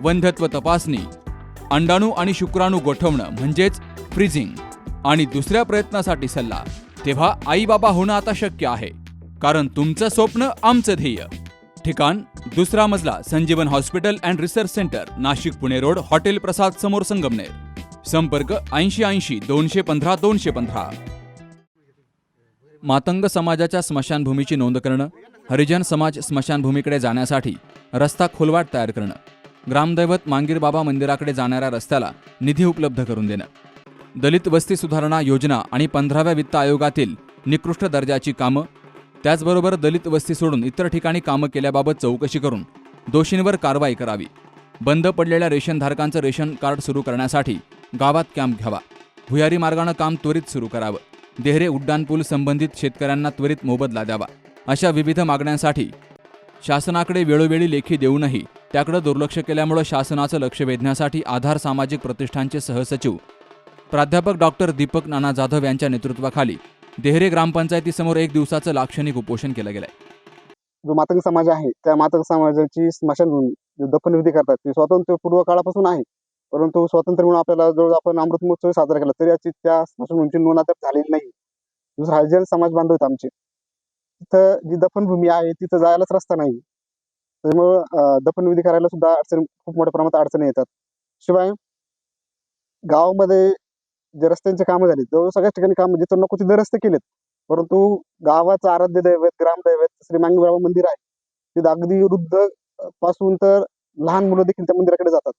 वंध्यत्व तपासणी अंडाणू आणि शुक्राणू गोठवणं म्हणजेच फ्रीजिंग आणि दुसऱ्या प्रयत्नासाठी सल्ला. तेव्हा आई बाबा होणं आता शक्य आहे. कारण तुमचं स्वप्न आमचं ध्येय. ठिकाण दुसरा मजला Sanjivan hospital and research centre Nashik Pune road hotel Prasad समोर संगमनेर. संपर्क ऐंशी ऐंशी दोनशे पंधरा दोनशे पंधरा. मातंग समाजाच्या स्मशानभूमीची नोंद करणं हरिजन समाज स्मशानभूमीकडे जाण्यासाठी रस्ता खोलवाट तयार करणं. ग्रामदैवत मांगीर बाबा मंदिराकडे जाणाऱ्या रस्त्याला निधी उपलब्ध करून देणं. दलित वस्ती सुधारणा योजना आणि पंधराव्या वित्त आयोगातील निकृष्ट दर्जाची कामं त्याचबरोबर दलित वस्ती सोडून इतर ठिकाणी कामं केल्याबाबत चौकशी करून दोषींवर कारवाई करावी. बंद पडलेल्या रेशनधारकांचं रेशन कार्ड सुरू करण्यासाठी गावात कॅम्प घ्यावा. भुयारी मार्गानं काम त्वरित सुरू करावं. देहरे उड्डाणपूल संबंधित शेतकऱ्यांना त्वरित मोबदला द्यावा. अशा विविध मागण्यांसाठी शासनाकडे वेळोवेळी लेखी देऊनही त्याकडे दुर्लक्ष केल्यामुळे शासनाचं लक्ष वेधण्यासाठी आधार सामाजिक प्रतिष्ठानचे सहसचिव प्राध्यापक डॉक्टर दीपक नाना जाधव यांच्या नेतृत्वाखाली देहरे ग्रामपंचायतीसमोर एक दिवसाचं लाक्षणिक उपोषण केलं गेलंय. जो मातंग समाज आहे त्या मातंग समाजाची स्मशानभूमी दफनविधी करतात ती स्वातंत्र्यपूर्व काळापासून आहे. परंतु स्वातंत्र्य म्हणून आपल्याला जवळ आपण अमृत महोत्सव साजरा केला तरी याची त्या स्मशानभूमीची नोंद अद्याप झालेली नाही. दुसरा हरिजन समाज बांधव आहेत आमचे. तिथं जी दफनभूमी आहे तिथं जायलाच रस्ता नाही. त्यामुळं दफनविधी करायला सुद्धा अडचण खूप मोठ्या प्रमाणात अडचणी येतात. शिवाय गावामध्ये जे रस्त्यांचे कामं झाली जवळ सगळ्याच ठिकाणी काम जिथं नको तिथे रस्ते केलेत. परंतु गावाचं आराध्य दैवत ग्रामदैवत श्री मांगीबाबा मंदिर आहे. तिथं अगदी वृद्धपासून तर लहान मुलं देखील त्या मंदिराकडे जातात.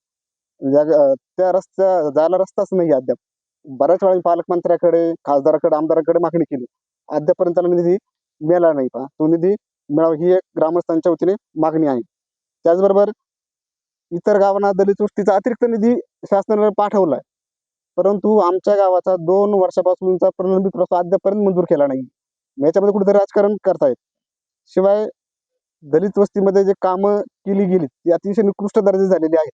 त्या रस्त्या जायला रस्ताच नाही अद्याप. बऱ्याच वेळा पालकमंत्र्याकडे खासदाराकडे आमदाराकडे मागणी केली. अद्यापर्यंत त्याला निधी मिळाला नाही. पहा तो निधी मिळावं ही एक ग्रामस्थांच्या वतीने मागणी आहे. त्याचबरोबर इतर गावांना दलित वस्तीचा अतिरिक्त निधी शासनाने आहे परंतु आमच्या गावाचा दोन वर्षापासूनचा प्रलंबित प्रस्ताव अद्यापर्यंत मंजूर केला नाही. याच्यामध्ये कुठेतरी राजकारण करतायत. शिवाय दलित वस्तीमध्ये जे कामं केली गेली ती अतिशय निकृष्ट दर्जे झालेली आहेत.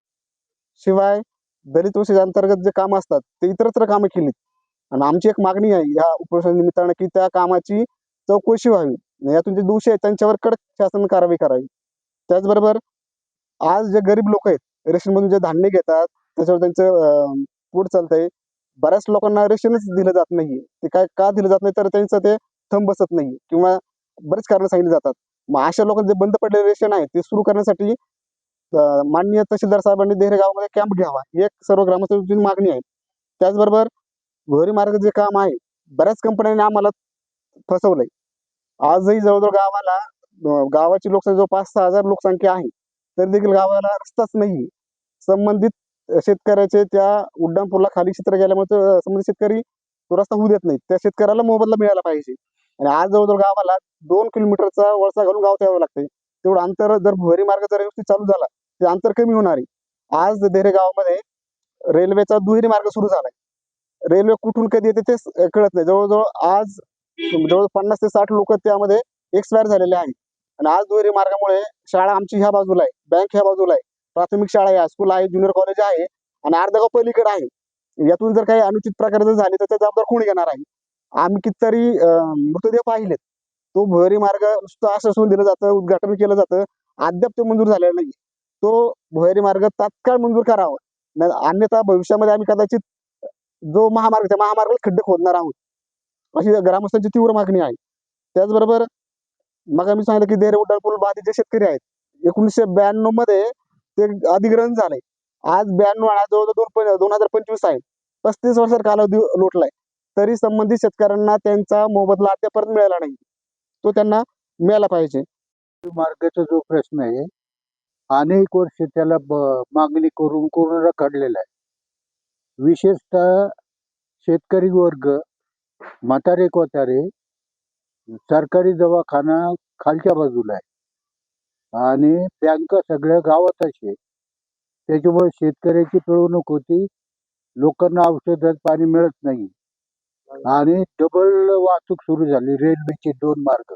शिवाय दलित वस्ती अंतर्गत जे कामं असतात ते इतरत्र कामं केलीत. आणि आमची एक मागणी आहे या उपोषणानिमित्तानं की त्या कामाची चौकशी व्हावी. यातून जे दोषी आहेत त्यांच्यावर कडक शासन कारवाई करावी. त्याचबरोबर आज जे गरीब लोक आहेत रेशनमधून जे धान्य घेतात त्याच्यावर त्यांचं अं, पोट चालतंय. बऱ्याच लोकांना रेशनच दिलं जात नाही ते काय का दिलं जात नाही? तर त्यांचं ते थंब बसत नाही किंवा बरेच कारण सांगितली जातात. मग अशा लोकांचे जे बंद पडलेले रेशन आहे ते सुरू करण्यासाठी माननीय तहसीलदार साहेबांनी देहरे गावामध्ये कॅम्प घ्यावा. ही एक सर्व ग्रामस्थांची मागणी आहे. त्याचबरोबर घोरी मार्ग जे काम आहे बऱ्याच कंपन्यांनी आम्हाला फसवलंय. आजही जवळजवळ गावाला अं, गावाची लोकसंख्या जो पाच सहा हजार लोकसंख्या आहे. तरी देखील गावाला रस्ताच नाही संबंधित शेतकऱ्याचे त्या उड्डाणपूरला खाली क्षेत्र गेल्यामुळे तो, अं, संबंधित शेतकरी तो रस्ता होऊ देत नाही त्या शेतकऱ्याला मोबदला मिळाला पाहिजे. आणि आज जवळजवळ गावाला दोन किलोमीटरचा वळसा घालून गावात यावं लागतंय. तेवढं अंतर जर भुयारी मार्ग जर व्यवस्थित चालू झाला ते अंतर कमी होणार आहे. आज धेरे गावामध्ये रेल्वेचा दुहेरी मार्ग सुरू झालाय. रेल्वे कुठून कधी येते ते कळत नाही. जवळजवळ आज जवळ पन्नास ते साठ लोक त्यामध्ये एक्सपायर झालेले आहेत. आणि आज दुहेरी मार्गामुळे शाळा आमची ह्या बाजूला आहे. बँक ह्या बाजूला आहे. प्राथमिक शाळा आहे हायस्कूल आहे ज्युनियर कॉलेज आहे आणि अर्धागाव पलीकडे आहे. यातून जर काही अनुचित प्रकार जर झाले तर त्याचा जबाबदार कोणी घेणार आहे? आम्ही कितीतरी मृतदेह पाहिलेत. तो भुयारी मार्ग नुसतं आश्वासन दिलं जातं उद्घाटन केलं जातं. अद्याप ते मंजूर झालेला नाही तो भुयारी मार्ग तात्काळ मंजूर करावा. अन्यथा भविष्यामध्ये आम्ही कदाचित जो महामार्ग त्या महामार्गाला खड्डे खोदणार आहोत. अशी ग्रामस्थांची तीव्र मागणी आहे. त्याचबरोबर मग मी सांगितलं की देरे उड्डाणपूल बाधित जे शेतकरी आहेत एकोणीसशे ब्याण्णवमध्ये ते अधिग्रहण झालंय आज ब्याण्णव आणि आज जवळजवळ दोन दोन हजार पंचवीस आहे. पस्तीस वर्षात कालावधी लोटलाय. तरी संबंधित शेतकऱ्यांना त्यांचा मोबदला अद्यापर्यंत मिळाला नाही. तो त्यांना मिळाला पाहिजे. मार्गाचा जो प्रश्न आहे अनेक वर्ष त्याला मागणी करून कोरोना काढलेला आहे. विशेषतः शेतकरी वर्ग म्हातारे कोतारे सरकारी दवाखाना खालच्या बाजूला आहे. आणि बँका सगळ्या गावातच आहे त्याच्यामुळे शेतकऱ्याची पिळवणूक होती. लोकांना औषधात पाणी मिळत नाही. आणि डबल वाहतूक सुरू झाली. रेल्वेचे दोन मार्ग.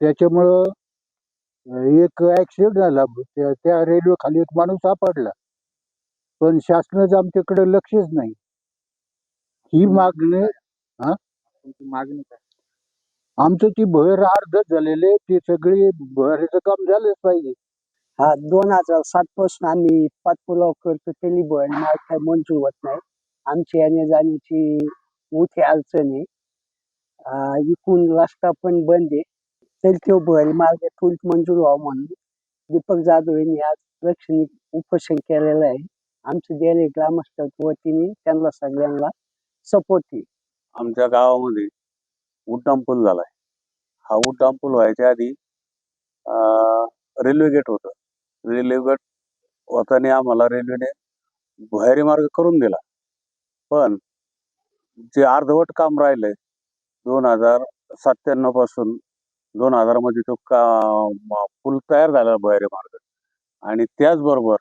त्याच्यामुळं एक ऍक्सिडेंट झाला. त्या त्या रेल्वे खाली एक माणूस सापडला. पण शासनाचं आमच्याकडे लक्षच नाही. ही मागणी मागणी काय? आमचं ती भर अर्धच झालेले ते सगळे भराचं काम झालंच पाहिजे. हा दोन हजार सात पासून आम्ही पाठपुरावा करतो त्यांनी बळ माल काय मंजूर होत नाही. आमची येण्या जाण्याची मोठी अडचण आहे. इकून रस्ता पण बंद आहे. तरी तो भर मार्ग त्वरित मंजूर व्हावा म्हणून दीपक जाधव यांनी आज लक्षणिक उपोषण केलेलं आहे. आमचं दिले ग्रामस्थाच्या वतीने त्यांना सगळ्यांना सपोर्ट आहे. आमच्या गावामध्ये उड्डाण पूल झालाय. हा उड्डाण पूल व्हायच्या आधी रेल्वे गेट होतं. रेल्वे गेट होताना आम्हाला रेल्वेने भुयारी मार्ग करून दिला. पण जे अर्धवट काम राहिलंय दोन हजार सत्त्याण्णवपासून दोन हजारमध्ये तो का पूल तयार झाला भुयारी मार्ग. आणि त्याचबरोबर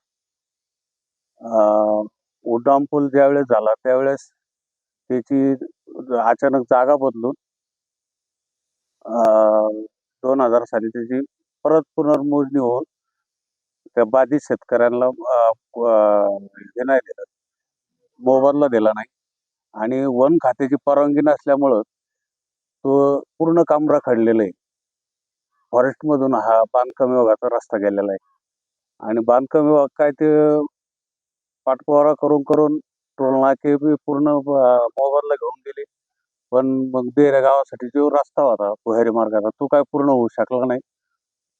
उड्डाण पूल ज्यावेळेस झाला त्यावेळेस त्याची अचानक जागा बदलून दोन हजार साली त्याची परत पुनर्मोजणी होऊन त्या बाधित शेतकऱ्यांना हे नाही दिलं मोबदला दिला नाही. आणि वन खात्याची परवानगी नसल्यामुळं तो पूर्ण काम रखडलेलं आहे. फॉरेस्ट मधून हा बांधकाम विभागाचा रस्ता गेलेला आहे. आणि बांधकाम विभाग काय ते पाठपुरावा करून करून टोल नाके बी पूर्ण मोबदला घेऊन पण मग बेऱ्या गावासाठी जो रस्ता होता भुयारी मार्गाचा तो काय पूर्ण होऊ शकला नाही.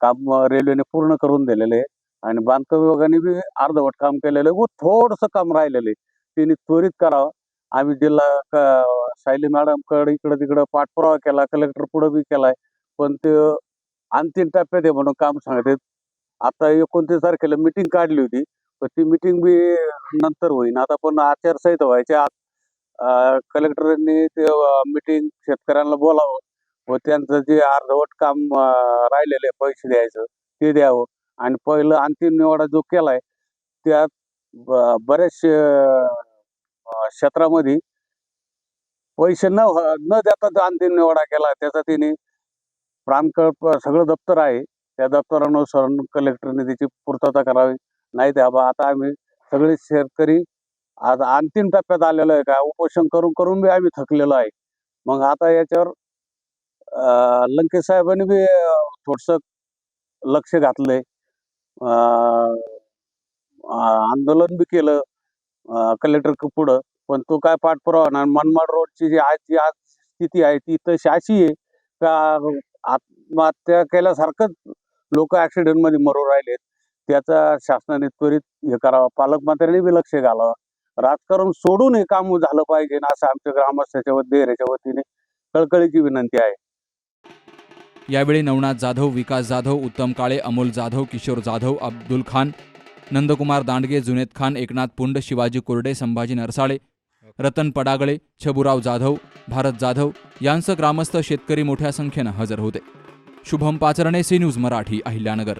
काम अं, रेल्वेने पूर्ण करून दिलेले आहे. आणि बांधकाम विभागाने बी अर्धवट काम केलेलं आहे. व थोडस काम राहिलेलं आहे. त्यांनी त्वरित करावं. आम्ही जिल्हा क- सायली मॅडमकडे इकडं तिकडं पाठपुरावा केला कलेक्टर पुढे बी केलाय पण ते अंतिम टप्प्यात आहे म्हणून काम सांगते आता एकोणतीस तारखेला मिटिंग काढली होती. पण ती मिटिंग बी नंतर होईन. आता पण आचारसंहिता व्हायच्या आत कलेक्टरांनी ते मिटिंग शेतकऱ्यांना बोलावं व त्यांचं जे अर्धवट काम अं, राहिलेलं आहे पैसे द्यायचं ते द्यावं. आणि पहिलं अंतिम निवाडा जो केलाय त्यात ब- बरेचसे क्षेत्रामध्ये पैसे न न देता तो अंतिम निवाडा केला त्याचा तिने प्राणकल्प सगळं दप्तर आहे. त्या दप्तरानुसार कलेक्टरने त्याची पूर्तता करावी. नाही द्यावा आता आम्ही सगळे शेतकरी आज अंतिम टप्प्यात आलेलो आहे का? उपोषण करून करून बी आम्ही थकलेलो आहे. मग आता याच्यावर अं, लंकेश साहेबांनी बी थोडस लक्ष घातलंय. आंदोलन बी केलं कलेक्टर पुढं. पण तो काय पाठपुरावा नाही मनमाड रोडची जी आज जी आज स्थिती आहे ती तशी अशी आहे का आत्महत्या केल्यासारखंच लोक ऍक्सिडेंटमध्ये मरून राहिलेत. त्याचा शासनाने त्वरित हे करावं. पालकमंत्र्यांनी बी लक्ष घालावं. राजकारण सोडून हे काम झालं पाहिजे असं आमच्या ग्रामस्थाच्या व वतीने कळकळीची विनंती आहे. यावेळी नवनाथ जाधव विकास जाधव उत्तम काळे अमोल जाधव किशोर जाधव अब्दुल खान नंदकुमार दांडगे जुनेद खान एकनाथ पुंड शिवाजी कोरडे संभाजी नरसाळे रतन पडागळे छबुराव जाधव भारत जाधव यांसह ग्रामस्थ शेतकरी मोठ्या संख्येनं हजर होते. Shubham Pacharne C news Marathi Ahilyanagar.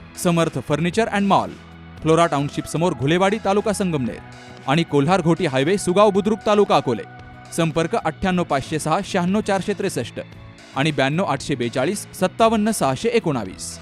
Samarth furniture and mall Flora township समोर घुलेवाडी तालुका संगमनेर आणि कोल्हार घोटी हायवे सुगाव बुद्रुक तालुका अकोले. संपर्क अठ्ठ्याण्णव पाचशे सहा शहाण्णव चारशे त्रेसष्ट आणि ब्याण्णव आठशे बेचाळीस सत्तावन्न सहाशे एकोणावीस.